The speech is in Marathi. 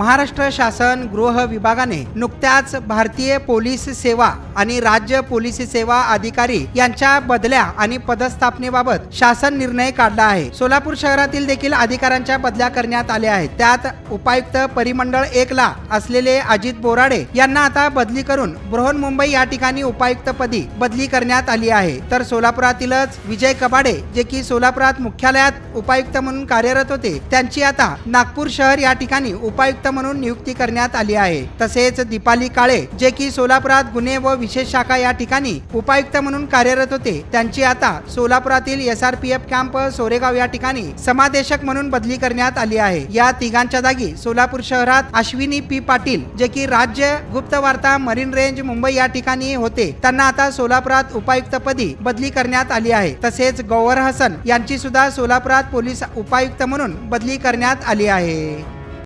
महाराष्ट्र शासन गृह विभागाने नुकत्याच भारतीय पोलीस सेवा आणि राज्य पोलीस सेवा अधिकारी यांच्या बदल्या आणि पदस्थापनेबाबत शासन निर्णय काढला आहे. सोलापूर शहरातील देखील अधिकाऱ्यांच्या बदल्या करण्यात आल्या आहेत. त्यात उपायुक्त परिमंडळ एक ला असलेले अजित बोराडे यांना आता बदली करून बृहन्मुंबई या ठिकाणी उपायुक्तपदी बदली करण्यात आली आहे. तर सोलापुरातीलच विजय कबाडे जे की सोलापुरात मुख्यालयात उपायुक्त म्हणून कार्यरत होते त्यांची आता नागपूर शहर या ठिकाणी उपायुक्त म्हणून नियुक्ती करण्यात आली आहे. तसेच दीपाली काळे जे की सोलापुरात गुन्हे व विशेष शाखा या ठिकाणी उपायुक्त म्हणून कार्यरत होते त्यांची आता सोलापुरातील S R P F camp Soregaon या ठिकाणी समादेशक म्हणून बदली करण्यात आली आहे. या तिघांच्या जागी सोलापूर शहरात अश्विनी पी. पाटील जे की राज्य गुप्त वार्ता मरीन रेंज मुंबई या ठिकाणी होते त्यांना आता सोलापुरात उपायुक्तपदी बदली करण्यात आली आहे. तसेच गौहर हसन यांची सुद्धा सोलापुरात पोलीस उपायुक्त म्हणून बदली करण्यात आली आहे.